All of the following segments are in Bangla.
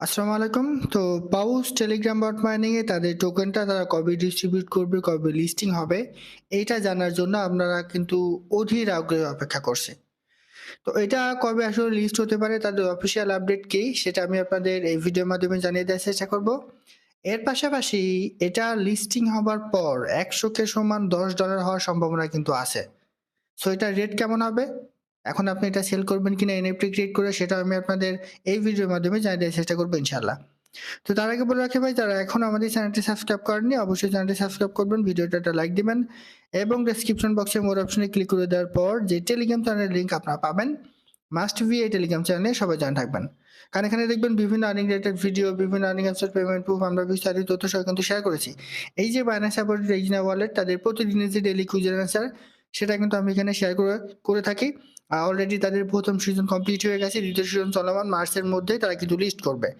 আসসালামু আলাইকুম। তো পাউস টেলিগ্রাম বট মাইনিং এ তাদের টোকেনটা তারা কবে ডিস্ট্রিবিউট করবে, কবে লিস্টিং হবে, এইটা জানার জন্য আপনারা কিন্তু অধীর আগ্রহে অপেক্ষা করছে। তো এটা কবে আসলে লিস্ট হতে পারে, তাদের অফিসিয়াল আপডেট কি, সেটা আমি আপনাদের এই ভিডিওর মাধ্যমে জানিয়ে দেওয়ার চেষ্টা করব। এর পাশাপাশি এটা লিস্টিং হবার পর একশো কে সমান দশ ডলার হওয়ার সম্ভাবনা কিন্তু আছে। সো এটার রেট কেমন হবে? এখন আপনি এটা সেল করবেন কিনা এনএফটি ক্রিয়েট করে সেটা আমি আপনাদের এই ভিডিওর মাধ্যমে জানিয়ে দেওয়ার চেষ্টা করব ইনশাল্লাহ তো তার আগে বলে রাখি ভাই, যারা এখন আমাদের চ্যানেলটি সাবস্ক্রাইব করেননি, অবশ্যই চ্যানেলটি সাবস্ক্রাইব করবেন, ভিডিওটা একটা লাইক দিবেন এবং ডেসক্রিপশন বক্সে মোর অপশনে ক্লিক করে দেওয়ার পর যে টেলিগ্রাম চ্যানেলের লিঙ্ক আপনারা পাবেন মাস্ট বি এই টেলিগ্রাম চ্যানেলে সবাই জানা থাকবেন। কারণ এখানে দেখবেন বিভিন্ন আর্নিং রিলেটেড ভিডিও বিভিন্ন আর্নিং অ্যাপসের পেমেন্ট প্রুফ আমরা বিস্তারিত তথ্য সহ কিন্তু শেয়ার করেছি। এই যে বাইন্যান্স সাপোর্ট রেজিনা ওয়ালেট তাদের প্রতিদিনের যে ডেলি কুইজের অ্যান্সার সেটা কিন্তু আমি এখানে শেয়ার করে করে থাকি। অলরেডি তাদের প্রথম সিজন কমপ্লিট হয়ে গেছে, দ্বিতীয় সিজন চলমান, মার্চের মধ্যেই তারা কিন্তু লিস্ট করবে।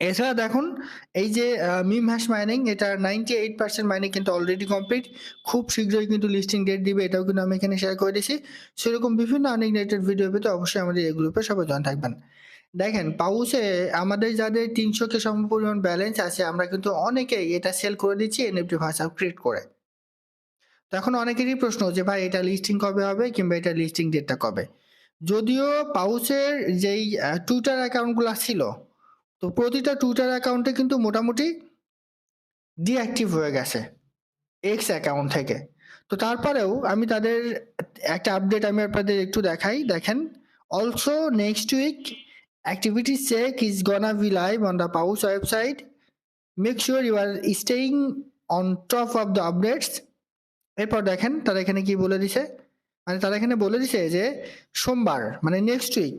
এছাড়া দেখুন, এই যে মিম হ্যাশ মাইনিং এটা নাইনটি এইট পার্সেন্ট মাইনিং কিন্তু অলরেডি কমপ্লিট খুব শীঘ্রই কিন্তু লিস্টিং ডেট দিবে, এটাও কিন্তু আমি এখানে শেয়ার করে দিয়েছি। সেরকম বিভিন্ন আর্নিং রিলেটেড ভিডিও পেতে অবশ্যই আমাদের এই গ্রুপে সবাই জয়েন থাকবেন। দেখেন, পাউসে আমাদের যাদের তিনশো কে সম পরিমাণ ব্যালেন্স আছে, আমরা কিন্তু অনেকেই এটা সেল করে দিচ্ছি এনএফটি ভাষা ক্রিয়েট করে। তো এখন অনেকেরই প্রশ্ন যে, ভাই, এটা লিস্টিং কবে হবে কিংবা এটা লিস্টিং ডেটটা কবে? যদিও পাউসের যেই টুইটার অ্যাকাউন্টগুলো ছিল, তো প্রতিটা টুইটার অ্যাকাউন্টে কিন্তু মোটামুটি ডিঅ্যাক্টিভ হয়ে গেছে এক্স অ্যাকাউন্ট থেকে। তো তারপরেও আমি তাদের একটা আপডেট আমি আপনাদের একটু দেখাই। দেখেন also next week activity check is gonna be live on the Paws website make sure you are staying on top of the updates এরপর দেখেন তারা এখানে কি বলে দিছে? মানে তারা এখানে বলে দিছে যে সোমবার মানে নেক্সট উইক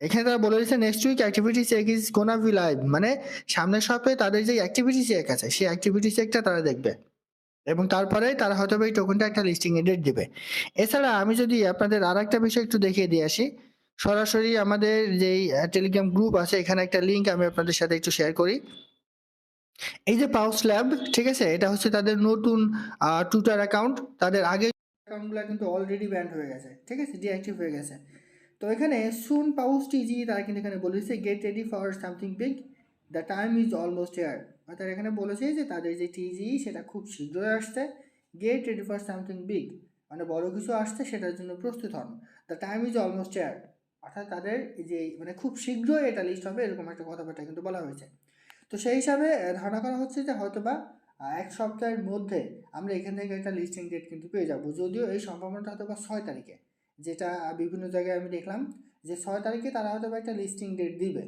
এখানে তারা বলে দিচ্ছে next week activity check is gonna be live মানে সামনের সপ্তাহে তাদের যে অ্যাক্টিভিটি চেক আছে, সেই অ্যাক্টিভিটি চেকটা তারা দেখবে। এবং তারপরে তারা হয়তো এই টোকেনটা একটা লিস্টিং এ ডেট দিবে। এছাড়া আমি যদি আপনাদের আর একটা বিষয় একটু দেখিয়ে দিয়ে আসি, সরাসরি আমাদের যেই টেলিগ্রাম গ্রুপ আছে, এখানে একটা লিঙ্ক আমি আপনাদের সাথে একটু শেয়ার করি। এই যে পাউস ল্যাব ঠিক আছে? এটা হচ্ছে তাদের নতুন টুইটার অ্যাকাউন্ট তাদের আগে অ্যাকাউন্টগুলো কিন্তু অলরেডি ব্যান্ড হয়ে গেছে, ঠিক আছে? ডিঅ্যাক্টিভ হয়ে গেছে। তো এখানে সুন পাউস টিজি তারা কিন্তু এখানে বলেছে get ready for something big the time is almost here অর্থাৎ এখানে বলেছে যে তাদের যে টিজি সেটা খুব শীঘ্রই আসছে। Get ready for something big মানে বড় কিছু আসছে, সেটার জন্য প্রস্তুত হন। The time is almost here অর্থাৎ তাদের যে মানে খুব শীঘ্রই এটা লিস্ট হবে, এরকম একটা কথাবার্তা কিন্তু বলা হয়েছে। তো সেই হিসাবে ধারণা করা হচ্ছে যে হয়তোবা এক সপ্তাহের মধ্যে আমরা এখান থেকে একটা লিস্টিং ডেট কিন্তু পেয়ে যাব। যদিও এই সম্ভাবনাটা হয়তো বা ছয় তারিখে, যেটা বিভিন্ন জায়গায় আমি দেখলাম যে ছয় তারিখে তারা হয়তো বা একটা লিস্টিং ডেট দিবে।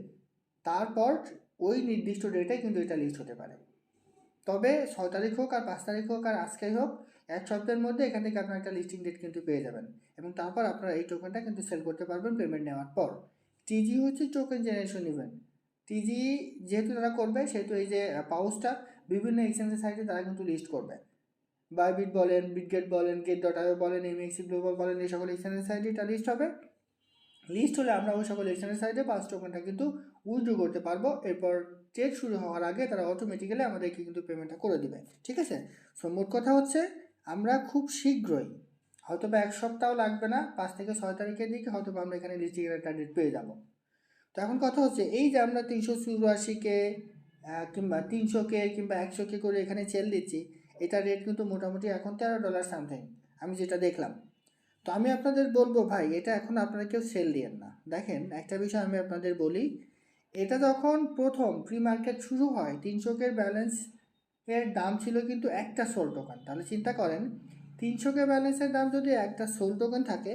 তারপর ওই নির্দিষ্ট ডেটে কিন্তু এটা লিস্ট হতে পারে। তবে ছয় তারিখ হোক আর পাঁচ তারিখ হোক আর আজকে হোক, এক সপ্তাহের মধ্যে এখান থেকে আপনার একটা লিস্টিং ডেট কিন্তু পেয়ে যাবেন। এবং তারপর আপনারা এই টোকেনটা কিন্তু সেল করতে পারবেন পেমেন্ট নেওয়ার পর। টিজি হচ্ছে টোকেন জেনারেশন ইভেন্ট টিজি যেহেতু তারা করবে, সেহেতু এই যে পাউসটা বিভিন্ন এক্সচেঞ্জের সাইটে তারা কিন্তু লিস্ট করবে। বাইবিট বলেন বিটগেট বলেন গেট ডট আইও বলেন এমএক্সি গ্লোবাল বলেন, এই সকল এক্সচেঞ্জের সাইটে এটা লিস্ট হবে। লিস্ট হলে আমরা ওই সকল এক্সচেঞ্জের সাইটে পাঁচ টোকেনটা কিন্তু উইথড্র করতে পারব। এরপর ট্রেড শুরু হওয়ার আগে তারা অটোমেটিক্যালি আমাদেরকে কিন্তু পেমেন্টটা করে দিবে। ঠিক আছে? সো মোট কথা হচ্ছে, আমরা খুব শীঘ্রই হয়তো বা এক সপ্তাহ লাগবে না, পাঁচ থেকে ছয় তারিখের দিকে হয়তো বা আমরা এখানে লিস্টিংয়ের একটা ডেট পেয়ে যাব। তো এখন কথা হচ্ছে, এই যে আমরা তিনশো চুরাশিকে কিংবা তিনশোকে কিংবা একশোকে করে এখানে সেল দিচ্ছি এটা রেট কিন্তু মোটামুটি এখন তেরো ডলার সামথিং আমি যেটা দেখলাম। তো আমি আপনাদের বলব ভাই, এটা এখন আপনারা কেউ সেল দিয়েন না। দেখেন, একটা বিষয় আমি আপনাদের বলি, এটা যখন প্রথম প্রি মার্কেট শুরু হয়, তিনশোকের ব্যালেন্স এর দাম ছিল কিন্তু একটা সোল টোকেন তাহলে চিন্তা করেন তিনশোকে ব্যালেন্সের দাম যদি একটা সোল টোকেন থাকে,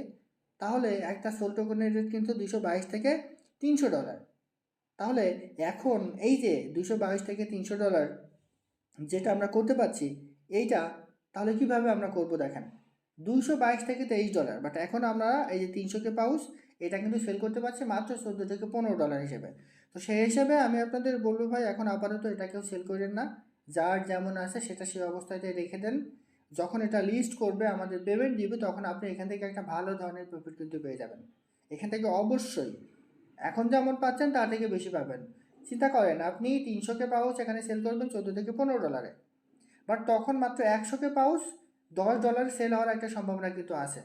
তাহলে একটা সোল টোকেনের রেট কিন্তু দুশো বাইশ থেকে তিনশো ডলার। তাহলে এখন এই যে দুশো বাইশ থেকে তিনশো ডলার যেটা আমরা করতে পারছি, এইটা তাহলে কীভাবে আমরা করব দেখেন? দুশো বাইশ থেকে তেইশ ডলার বাট এখন আমরা এই যে তিনশোকে পাউস, এটা কিন্তু সেল করতে পারছি মাত্র চোদ্দ থেকে পনেরো ডলার হিসেবে। তো সেই হিসেবে আমি আপনাদের বলব ভাই, এখন আপাতত এটা কেউ সেল করেন না। যার যেমন আছে সেটা সেই অবস্থাতে রেখে দেন। যখন এটা লিস্ট করবে, আমাদের পেমেন্ট দিবে, তখন আপনি এখান থেকে একটা ভালো ধরনের প্রফিট কিন্তু পেয়ে যাবেন। এখান থেকে অবশ্যই এখন যেমন পাচ্ছেন, তার থেকে বেশি পাবেন। চিন্তা করেন, আপনি তিনশোকে পাউস এখানে সেল করবেন চোদ্দ থেকে পনেরো ডলারে বাট তখন মাত্র একশোকে পাউস দশ ডলারে সেল হওয়ার একটা সম্ভাবনা কিন্তু আছে।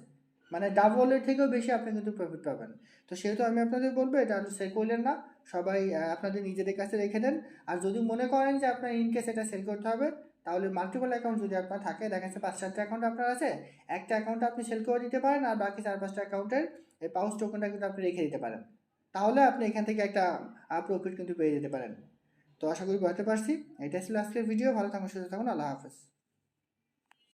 মানে ডাবলের থেকেও বেশি আপনি কিন্তু প্রফিট পাবেন। তো সেহেতু আমি আপনাদের বলব, এটা আর সেল করলেন না। সবাই আপনাদের নিজেদের কাছে রেখে দেন। আর যদি মনে করেন যে আপনার ইনকেস এটা সেল করতে হবে, তাহলে মাল্টিপল অ্যাকাউন্ট যদি আপনার থাকে, দেখা যাচ্ছে পাঁচ সাতটা অ্যাকাউন্ট আপনার আছে, একটা অ্যাকাউন্টে আপনি সেল করে দিতে পারেন, আর বাকি চার পাঁচটা অ্যাকাউন্টের এই পাউস টোকেনটা কিন্তু আপনি রেখে দিতে পারেন। তাহলে আপনি এখান থেকে একটা প্রফিট কিন্তু পেয়ে যেতে পারেন। তো আশা করি বুঝতে পারছি। এটা ছিল আজকের ভিডিও ভালো থাকুন, সুস্থ থাকুন। আল্লাহ হাফেজ।